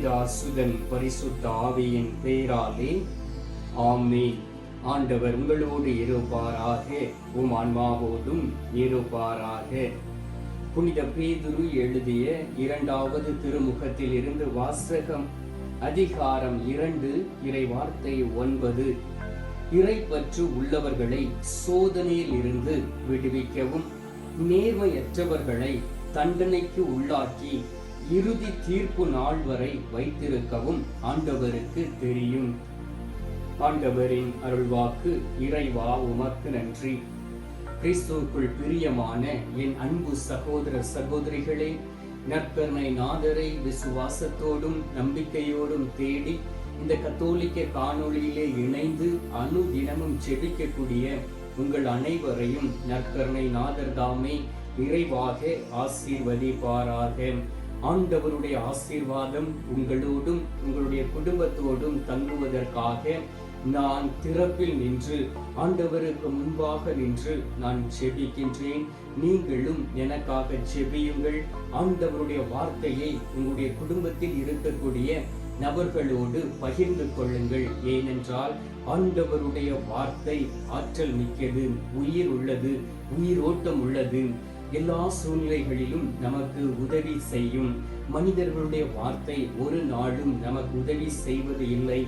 பிதா பரிசுத்த ஆவியின் பேராலே. ஆமீன். ஆண்டவர் உங்களோடு இருப்பாராக. உம் ஆன்மாவோடும் இருப்பாராக. புனித பேதுரு எழுதிய இரண்டாவது திருமுகத்தில் இருந்து வாசகம் அதிகாரம் இரண்டு இறை வார்த்தை ஒன்பது. இறைப்பற்று உள்ளவர்களை சோதனையில் இருந்து விடுவிக்கவும் நேர்மையற்றவர்களை தண்டனைக்கு உள்ளாக்கி இறுதி தீர்ப்பு நாள் வரை வைத்திருக்கவும் ஆண்டவருக்கு தெரியும். ஆண்டவரின் அருள்வாக்கு இறைவா உமக்கு நன்றி. கிறிஸ்துவுக்குள் பிரியமான என் அன்பு சகோதர சகோதரிகளே நற்பெருமை நாதரை விசுவாசத்தோடும் நம்பிக்கையோடும் தேடி இந்த கத்தோலிக்க காணொளியிலே இணைந்து அணு தினமும் செபிக்கக்கூடிய உங்கள் அனைவரையும் நற்கருணை நாதர் தாமே நிறைவாக ஆசீர்வதிப்பாராக. ஆண்டவருடைய ஆசீர்வாதம் உங்களோடும் உங்களுடைய குடும்பத்தோடும் தங்குவதற்காக நான் திறப்பில் நின்று ஆண்டவருக்கு முன்பாக நின்று நான் செபிக்கின்றேன் நீங்களும் எனக்காக செபியுங்கள் ஆண்டவருடைய வார்த்தையை உங்களுடைய குடும்பத்தில் இருக்கக்கூடிய நபர்களோடு பகிர்ந்து கொள்ளுங்கள். ஏனென்றால் ஆண்டவருடைய வார்த்தை ஆற்றல் மிக்கது உயிர் உள்ளது உயிரோட்டம் உள்ளது. எல்லா சூழ்நிலைகளிலும் நமக்கு உதவி செய்யும். மனிதர்களுடைய வார்த்தை ஒரு நாளும் நமக்கு உதவி செய்வது இல்லை.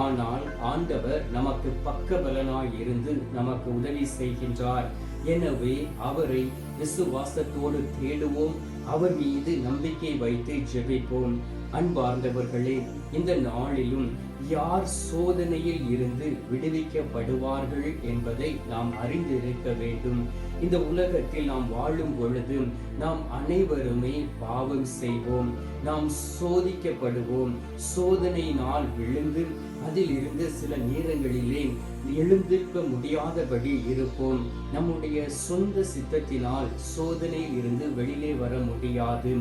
ஆனால் ஆண்டவர் நமக்கு பக்கபலனாய் இருந்து நமக்கு உதவி செய்கின்றார். எனவே அவரை விசுவாசத்தோடு தேடுவோம். அவர் மீது நம்பிக்கை வைத்து ஜெபிப்போம். அன்பார்ந்தவர்களே இந்த நாளிலும் யார் சோதனையில் இருந்து விடுவிக்கப்படுவார்கள் என்பதை நாம் அறிந்திருக்க வேண்டும். இந்த உலகத்தில் நாம் வாழும் பொழுது நாம் அனைவருமே பாவம் செய்வோம். நாம் சோதிக்கப்படுவோம். சோதனையினால் விழுந்து அதில் இருந்து சில நேரங்களிலே எழுந்திருக்க முடியாதபடி இருப்போம். நம்முடைய சொந்த சித்தத்தினால் சோதனையில் இருந்து வெளியிலே வர முடியாது.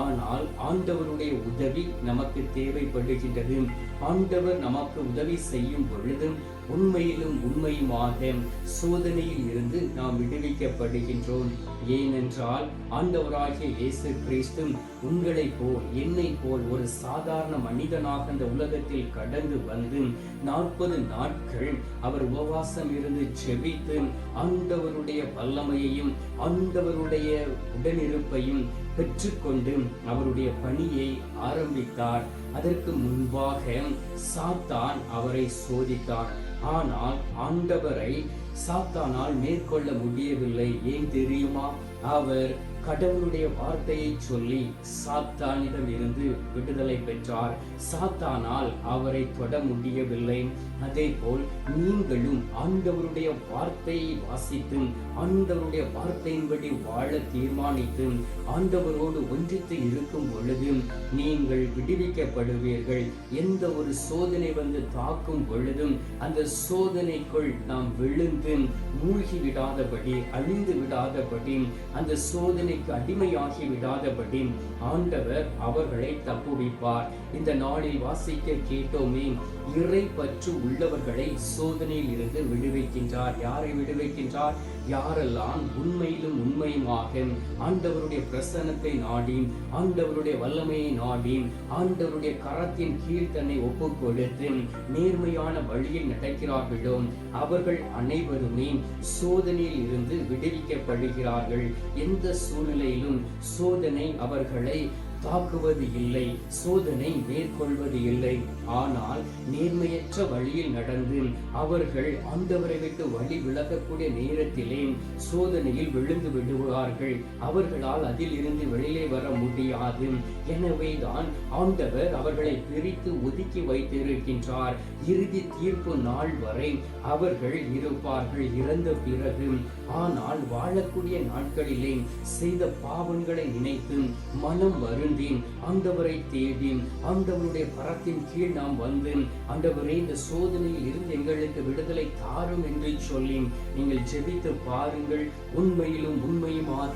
ஆனால் ஆண்டவருடைய உதவி நமக்கு தேவைப்படுகின்றது. ஆண்டவர் நமக்கு உதவி செய்யும் பொழுதும் உண்மையிலும் உண்மையுமாக சோதனையில் இருந்து நாம் விடுவிக்கப்படுகின்றோம். ஏனென்றால் ஆண்டவராகிய இயேசு கிறிஸ்து உங்களைப் போல் என்னை போல் ஒரு சாதாரண மனிதனாக இந்த உலகத்தில் கடந்து வந்து நாற்பது நாட்கள் அவர் உபவாசம் இருந்து செபித்து ஆண்டவருடைய வல்லமையையும் ஆண்டவருடைய உடனிருப்பையும் பெற்றுக்கொண்டு அவருடைய பணியை ஆரம்பித்தார். அதற்கு முன்பாக சாத்தான் அவரை சோதித்தார். ஆனால் ஆண்டவரை சாத்தானால் மேற்கொள்ள முடியவில்லை. ஏன் தெரியுமா? அவர் கடவுளுடைய வார்த்தையை சொல்லி சாத்தானிடம் இருந்து விடுதலை பெற்றார். சாத்தானால் அவரை தொட முடியவில்லை. அதே போல் நீங்களும் ஆண்டவருடைய வார்த்தையை வாசித்தும் ஆண்டவருடைய வார்த்தையின்படி வாழ தீர்மானித்தும் ஆண்டவரோடு ஒன்றித்து இருக்கும் பொழுது நீங்கள் விடுவிக்கப்படுவீர்கள். எந்த ஒரு சோதனை வந்து தாக்கும் பொழுதும் அந்த சோதனைக்குள் நாம் விழுந்து மூழ்கி விடாதபடி அழிந்து விடாதபடி அந்த சோதனை சோதனைக்கு அடிமையாகி விடாதபடி ஆண்டவர் அவர்களை தப்புவிப்பார். இந்த நாளில் வாசிக்க கேட்டோமே இறை பற்று உள்ளவர்களை சோதனையில் இருந்து விடுவிக்கின்றார். யாரை விடுவிக்கின்றார்? யாரெல்லாம் உண்மையிலும் உண்மையுமாக ஆண்டவருடைய பிரசன்னத்தை நாடி ஆண்டவருடைய வல்லமையை நாடி ஆண்டவருடைய கரத்தின் கீழ் தன்னை ஒப்பு கொடுத்து நேர்மையான வழியில் நடக்கிறார்களோ அவர்கள் அனைவருமே சோதனையில் இருந்து விடுவிக்கப்படுகிறார்கள். எந்த சூழ்நிலையிலும் சோதனை அவர்களை தாக்குவது இல்லை சோதனை மேற்கொள்வது இல்லை. ஆனால் நேர்மையற்ற வழியில் நடந்து அவர்கள் ஆண்டவரை விட்டு வழி விலகக்கூடிய நேரத்திலே சோதனையில் விழுந்து விடுவார்கள். அவர்களால் அதில் இருந்து வெளியே வர முடியாது. எனவே தான் ஆண்டவர் அவர்களை பிரித்து ஒதுக்கி வைத்திருக்கின்றார். இறுதி தீர்ப்பு நாள் வரை அவர்கள் இருப்பார்கள் இறந்த பிறகு. ஆனால் வாழக்கூடிய நாட்களிலே செய்த பாவங்களை நினைத்து மனம் வருந்தி ஆண்டவரை தேடி ஆண்டவருடைய கரத்தின் கீழ் நாம் வந்து ஆண்டவரே இந்த சோதனையில் இருந்து எங்களுக்கு விடுதலை தாரும் என்று சொல்லி நீங்கள் ஜெபித்து பாருங்கள். உண்மையிலும் உண்மையுமாக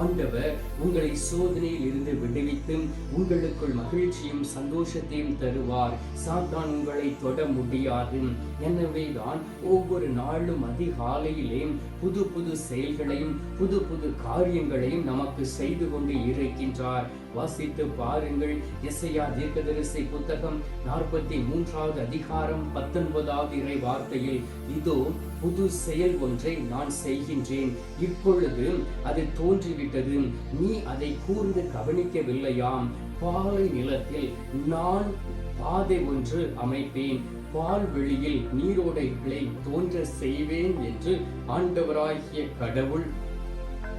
ஆண்டவர் உங்களை சோதனையில் இருந்து விடுவித்து உங்களுக்குள் மகிழ்ச்சியும் சந்தோஷத்தையும் தருவார். சாத்தான் உங்களை தொட முடியாது. எனவே தான் ஒவ்வொரு நாளும் அதிகாலையிலே புது புது செயல்களையும் புது புது காரியங்களையும் நமக்கு செய்து கொண்டு இருக்கின்றார். வாசித்து பாருங்கள். எஸ்ஐயா தீர்க்கதரிசி புத்தகம் நாற்பத்தி மூன்றாவது அதிகாரம் பத்தொன்பதாவது இறை வார்த்தையில் இதோ புது செயல் ஒன்றை நான் செய்கின்றேன். இப்பொழுது அது தோன்றிவிட்டது. நீ அதை கூர்ந்து கவனிக்கவில்லையாம். பாலை நிலத்தில் நான் பாதை ஒன்று அமைப்பேன். பால் வெளியில் நீரோடைகளை தோன்ற செய்வேன் என்று ஆண்டவராகிய கடவுள்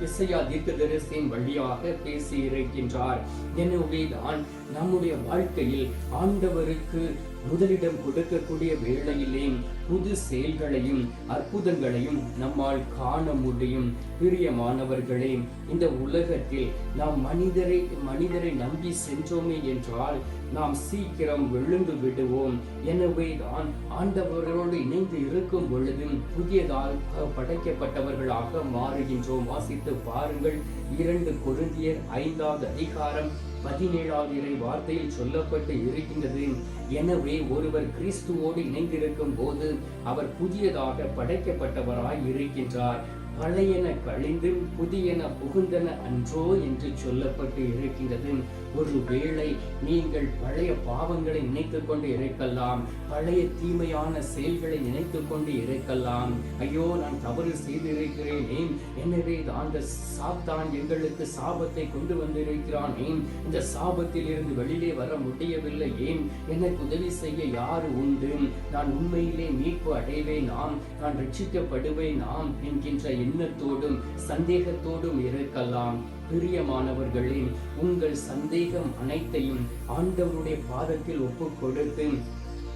இசையா தீர்க்கதரிசியின் வழியாக பேசி இருக்கின்றார் எனவேதான் நம்முடைய வாழ்க்கையில் ஆண்டவருக்கு முதலிடம் கொடுக்கக்கூடிய வேளையிலே புது செயல்களையும் அற்புதங்களையும் நம்மால் காண முடியும். பிரியமானவர்களே இந்த உலகத்தில் நாம் மனிதரை மனிதரை நம்பி சென்றோமே என்றால் நாம் சீக்கிரம் விழுந்து விடுவோம். எனவே தான் ஆண்டவர்களோடு இணைந்து இருக்கும் பொழுது புதியதால் படைக்கப்பட்டவர்களாக மாறுகின்றோம். வாசித்து பாருங்கள். இரண்டு குருந்தியர் ஐந்தாவது அதிகாரம் பதினேழாவது இறை வார்த்தையில் சொல்லப்பட்டு இருக்கின்றது. எனவே ஒருவர் கிறிஸ்துவோடு இணைந்திருக்கும் போது அவர் புதியதாக படைக்கப்பட்டவராய் இருக்கின்றார். பழையன கழிந்து புதியன புகுந்தன அன்றோ என்று சொல்லப்பட்டு இருக்கின்றது. ஒருவேளை நீங்கள் பழைய பாவங்களை நினைத்துக் கொண்டு இருக்கலாம் பழைய தீமையான செயல்களை நினைத்துக் கொண்டு இருக்கலாம். ஐயோ நான் தவறு செய்திருக்கிறேனே எனவே அந்த சாத்தான் எங்களுக்கு சாபத்தை கொண்டு வந்திருக்கிறானே. இந்த சாபத்தில் இருந்து வெளியிலே வர முடியவில்லை ஏன் எனக்கு உதவி செய்ய யாரு உண்டு? நான் உண்மையிலே மீட்பு அடைவேனாம் நான் ரட்சிக்கப்படுவேனாம் என்கின்ற எண்ணத்தோடும் சந்தேகத்தோடும் இருக்கலாம். பிரியமானவர்களே உங்கள் சந்தேகம் அனைத்தையும் ஆண்டவருடைய பாதத்தில் ஒப்புக் கொடுத்து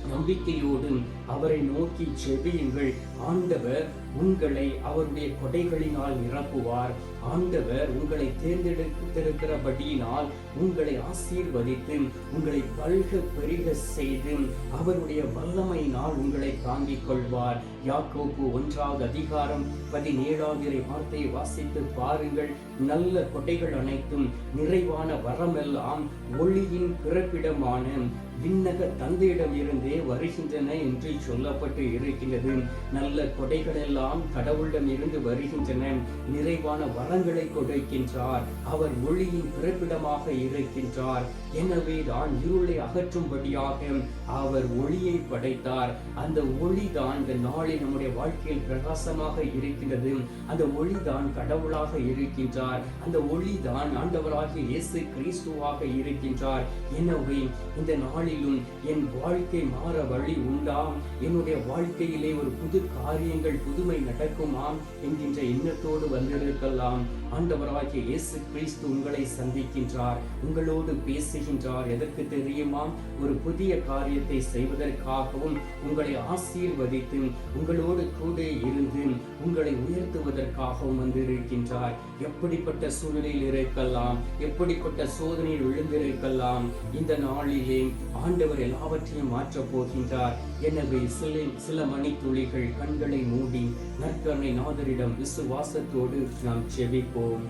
நம்பிக்கையோடும் அவரை நோக்கி செவியுங்கள் ஆண்டவர் உங்களை அவருடைய கொடைகளினால் நிரப்புவார். ஆண்டவர் உங்களை தேர்ந்தெடுத்திருக்கிறபடியினால் உங்களை ஆசீர்வதித்து உங்களை பல்க பெருக செய்து அவருடைய வல்லமையினால் உங்களை தாங்கிக் கொள்வார். யாக்கோப்பு ஒன்றாவது அதிகாரம் பதினேழாவது வார்த்தையை வாசித்து பாருங்கள். நல்ல கொடைகள் அனைத்தும் நிறைவான வரமெல்லாம் ஒளியின் பிறப்பிடமான விண்ணக தந்தையிடம் இருந்தே வருகின்றன என்று சொல்லப்பட்டு இருக்கின்றது. நல்ல கொடைகள் எல்லாம் கடவுளிடம் இருந்து வருகின்றன. நிறைவான வரங்களை கொடுக்கின்றார். அவர் ஒளியின் பிறப்பிடமாக இருக்கின்றார். எனவே தான் இருளை அகற்றும்படியாக அவர் ஒளியை படைத்தார். அந்த ஒளி தான் இந்த நாளில் நம்முடைய வாழ்க்கையில் பிரகாசமாக இருக்கின்றது. அந்த ஒளி தான் கடவுளாக இருக்கின்றார். அந்த ஒளி தான் ஆண்டவராகிய இயேசு கிறிஸ்துவாக இருக்கின்றார். எனவே இந்த நாளிலும் என் வாழ்க்கை மாற வழி உண்டாம் என்னுடைய வாழ்க்கையிலே ஒரு புது காரியங்கள் புதுமை நடக்குமாம் என்கின்ற எண்ணத்தோடு வந்திருக்கலாம். ஆண்டவராகிய இயேசு கிறிஸ்து உங்களை சந்திக்கின்றார் உங்களோடு பேசுகின்றார். எதற்கு தெரியுமாம்? ஒரு புதிய காரியத்தை செய்வதற்காகவும் உங்களை ஆசீர்வதித்து உங்களோடு கூட இருந்து உங்களை உயர்த்துவதற்காகவும் வந்திருக்கின்றார். எப்படிப்பட்ட சூழ்நிலையில் இருக்கலாம் எப்படிப்பட்ட சோதனையில் விழுந்திருக்கலாம் இந்த நாளிலே ஆண்டவர் எல்லாவற்றையும் மாற்றப் போகின்றார். எனவே சில சில மணித்துளிகள் கண்களை மூடி நற்கருணை நாதரிடம் விசுவாசத்தோடு நாம் செவிப்போம்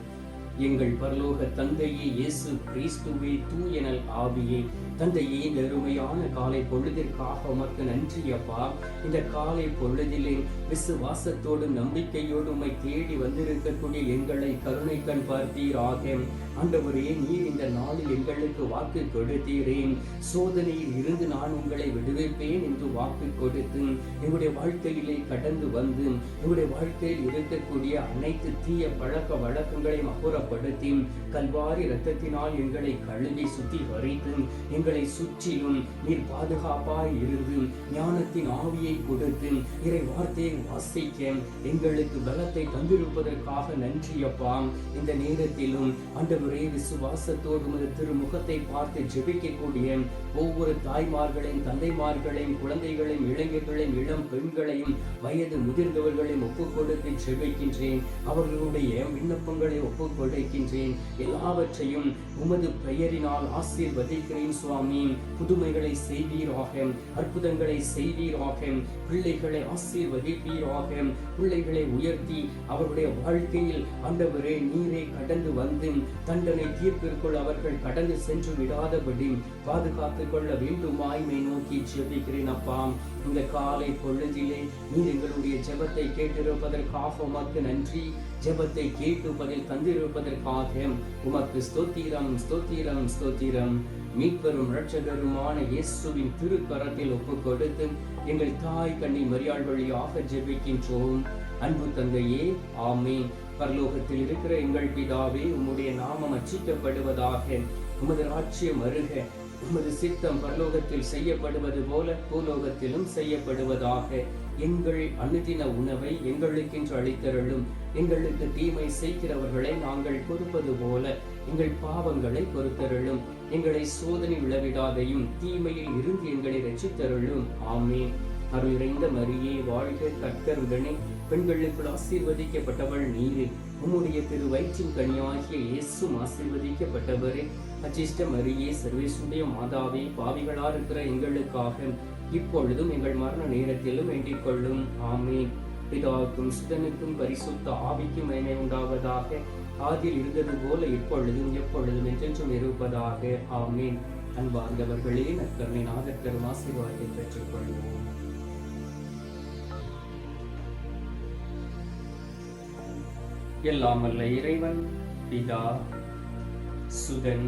எங்கள் பரலோக தந்தையே இயேசு கிறிஸ்துவே தூயனல் ஆவியே. தந்தையே இந்த அருமையான காலை பொழுதிற்காக உமக்கு நன்றி அப்பா. இந்த காலை பொழுதிலே விசுவாசத்தோடும் நம்பிக்கையோடு உம்மை தேடி வந்திருக்கக்கூடிய எங்களை கருணை கண் பார்த்தீராக. ஆண்டவரே நீர் இந்த நாளில் எங்களுக்கு வாக்கு கொடுத்தீரேன் சோதனையில் இருந்து நான் உங்களை விடுவிப்பேன் என்று வாக்கு கொடுத்து எங்களுடைய வாழ்க்கையிலே கடந்து வந்து எங்களுடைய வாழ்க்கையில் இருக்கக்கூடிய அனைத்து தீய பழக்க வழக்கங்களையும் அப்புறப்படுத்தி கல்வாரி இரத்தத்தினால் எங்களை கழுவி சுத்திகரித்து எங்களை சுற்றிலும் நீர் பாதுகாப்பாய் இருந்து ஞானத்தின் ஆவியை கொடுத்து இறை வார்த்தையை வாசிக்க எங்களுக்கு பலத்தை தந்திருப்பதற்காக நன்றி அப்பா. இந்த நேரத்திலும் அண்டவரே விசுவாசத்தோடு உமது திருமுகத்தை பார்த்து ஜெபிக்கக்கூடிய ஒவ்வொரு தாய்மார்களையும் தந்தைமார்களையும் குழந்தைகளையும் இளைஞர்களையும் இளம் பெண்களையும் வயது முதிர்ந்தவர்களையும் ஒப்புக் கொடுத்து ஜெபிக்கின்றேன். அவர்களுடைய விண்ணப்பங்களை ஒப்புக் கொடுக்கின்றேன் எல்லாவற்றையும் உமது பெயரினால் ஆசீர்வதிக்கிறேன் சுவாமி. புதுமைகளை செய்வீராக. அற்புதங்களை செய்வீராக. பிள்ளைகளை ஆசீர்வதிப்பீராக. பிள்ளைகளை உயர்த்தி அவருடைய வாழ்க்கையில் ஆண்டவரே நீரை கடந்து வந்து தண்டனை தீர்ப்பிற்குள் அவர்கள் கடந்து சென்று விடாதபடி பாதுகாத்துக் கொள்ள வேண்டும் வாய்மை நோக்கி ஜெபிக்கிறேன் அப்பா. இந்த காலை பொழுதிலே நீர் எங்களுடைய ஜெபத்தை கேட்டிருப்பதற்காக உமக்கு நன்றி. ஜெபத்தை கேட்டு பதில் தந்திருப்பதற்கு உமக்கு ஸ்தோத்திரம் ஸ்தோத்திரம் ஸ்தோத்திரம். மீட்பெரும் ரட்சகருமான இயேசுவின் திருக்கரத்தில் ஒப்பு கொடுத்து எங்கள் தாய் கண்ணி மரியாள் வழியாக ஜெபிக்கின்றோம். அன்பு தந்தையே ஆமே பரலோகத்தில் இருக்கிற எங்கள் பிதாவே உம்முடைய நாமம் அச்சிக்கப்படுவதாக உமது ராட்சியம் அருக உமது சித்தம் பரலோகத்தில் செய்யப்படுவது போல பூலோகத்திலும் செய்யப்படுவதாக எங்கள் அனுதின உணவை எங்களுக்கென்று அளித்தருளும். எங்களுக்கு தீமை செய்கிறவர்களை நாங்கள் பொறுப்பது போல எங்கள் பாவங்களை பொறுத்தருளும். எங்களை சோதனை விளவிடாதையும் தீமையில் இருந்து எங்களை ரசித்தருளும் ஆமே அருள் மரியே வாழ்க கர்த்தர் உடனே பெண்களுக்குள் ஆசீர்வதிக்கப்பட்டவள் நீரே. உம்முடைய திரு வயிற்றின் கனியாகிய இயேசும் ஆசீர்வதிக்கப்பட்டவரே. அச்சிஷ்ட மரியே சர்வேசுடைய மாதாவே பாவிகளா இருக்கிற எங்களுக்காக இப்பொழுதும் எங்கள் மரண நேரத்திலும் வேண்டிக் கொள்ளும். ஆமே பிதாவுக்கும் சுதனுக்கும் பரிசுத்த ஆவிக்கும் மேலே உண்டாவதாக. ஆதியில் இருந்தது போல இப்பொழுதும் எப்பொழுதும் என்றென்றும் இருப்பதாக. ஆமேன். அன்பார்ந்தவர்களே நற்கருணை நாகத்தரும் ஆசீர்வாதத்தை பெற்றுக் கொள்வோம் எல்லாம் அல்ல இறைவன் பிதா சுதன்